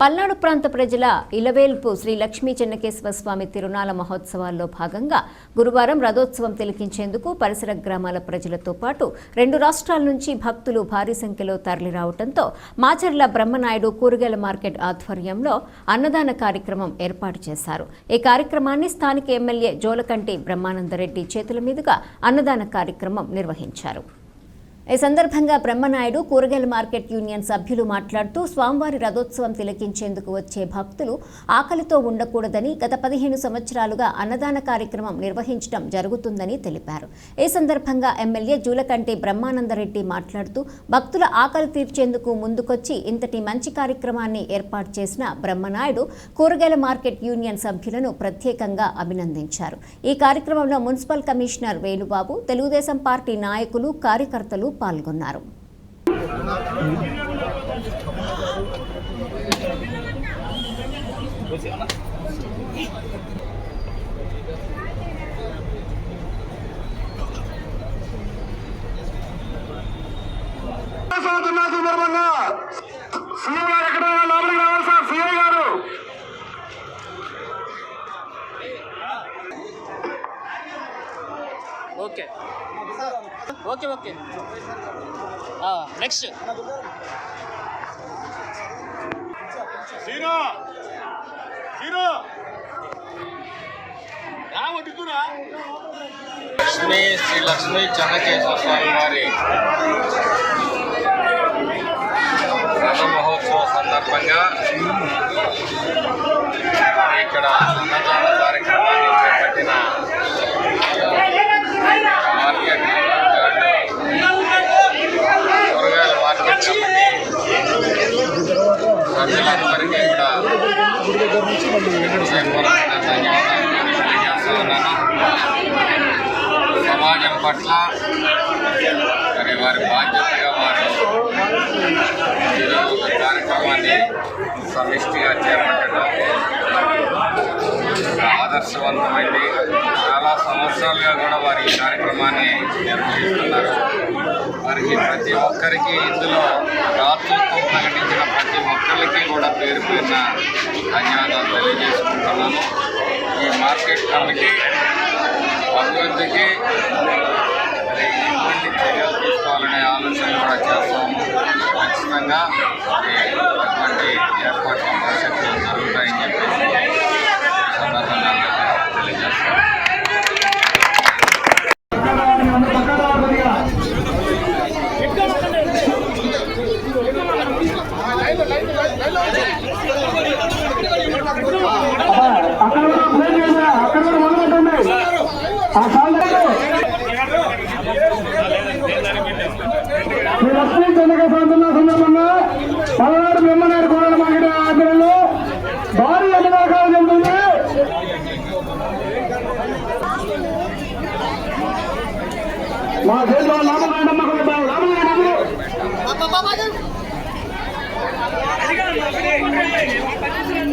పల్నాడు ప్రాంత ప్రజల ఇలవేల్పు శ్రీ లక్ష్మీ చెన్నకేశ్వర స్వామి తిరునాల మహోత్సవాల్లో భాగంగా గురువారం రథోత్సవం తిలకించేందుకు పరిసర గ్రామాల ప్రజలతో పాటు రెండు రాష్ట్రాల నుంచి భక్తులు భారీ సంఖ్యలో తరలిరావడంతో మాచర్ల బ్రహ్మనాయుడు కూరగాయల మార్కెట్ ఆధ్వర్యంలో అన్నదాన కార్యక్రమం ఏర్పాటు చేశారు. ఈ కార్యక్రమాన్ని స్థానిక ఎమ్మెల్యే జోలకంటి బ్రహ్మానందరెడ్డి చేతుల మీదుగా అన్నదాన కార్యక్రమం నిర్వహించారు. ఈ సందర్భంగా బ్రహ్మనాయుడు కూరగాయల మార్కెట్ యూనియన్ సభ్యులు మాట్లాడుతూ స్వామివారి రథోత్సవం తిలకించేందుకు వచ్చే భక్తులు ఆకలితో ఉండకూడదని గత పదిహేను సంవత్సరాలుగా అన్నదాన కార్యక్రమం నిర్వహించడం జరుగుతుందని తెలిపారు. ఈ సందర్భంగా ఎమ్మెల్యే జూలకంటి బ్రహ్మానందరెడ్డి మాట్లాడుతూ భక్తుల ఆకలి తీర్చేందుకు ముందుకొచ్చి ఇంతటి మంచి కార్యక్రమాన్ని ఏర్పాటు చేసిన బ్రహ్మనాయుడు కూరగాయల మార్కెట్ యూనియన్ సభ్యులను ప్రత్యేకంగా అభినందించారు. ఈ కార్యక్రమంలో municipal commissioner Venubabu Telugu Desam party నాయకులు కార్యకర్తలు పాల్గొన్నారు. సంవత్సరం సందర్భంగా సీఎం గారు ఎక్కడ? Okay okay okay next hero hero రా వడ్డుకురా లక్ష్మీ శ్రీ లక్ష్మీ చెన్నకేశ్వర స్వామి వారి రథ మహోత్సవ సందర్భంగా ఇక్కడ అన్నదాన కార్యక్రమాన్ని చేపట్టిన మార్కెట్ కూరగాయల మార్కెట్ కమిటీ సభ్యులందరికీ కూడా హృదయపూర్వకంగా ధన్యవాదాలు తెలియజేస్తా ఉన్నాను సమాజం పట్ల మరి వారి బాధ్యతగా వారు ఈరోజు కార్యక్రమాన్ని సమిష్టిగా చేపట్టడం ఒక ఆదర్శవంతమైంది. చాలా సంవత్సరాలుగా కూడా వారి కార్యక్రమాన్ని నిర్వహిస్తున్నారు వారికి ప్రతి ఒక్కరికి ఇందులో రాతృత్వం ప్రకటించిన ప్రతి ఒక్కరికి కూడా పేరు పేరున ధన్యవాదాలు తెలియజేసుకుంటున్నాను. ఈ మార్కెట్ కమిటీ అభివృద్ధికి మరి ఎటువంటి చర్యలు తీసుకోవాలనే ఆలోచన కూడా చేస్తాము. ఖచ్చితంగా మరి అటువంటి ఏర్పాట్లు భవిష్యత్తులో జరుగుతాయని చెప్పేసి ఈ సందర్భంగా తెలియజేస్తాము అక్కడ కూడా ప్లేట్ చేసా అక్కడ కూడా మొదలుపెట్టండి ఆ కాలంలో మీ లక్ష్మీ చంద్రక సంతున్న సందర్భంగా పలనాడు బ్రహ్మనాయుడు కూరల మార్కెట్ ఆధ్వర్యంలో భారీ అన్నదాకాలు జరుగుతుంది మా దేశంలో లాభకాండమ్మ లాభకాండమ్మ జై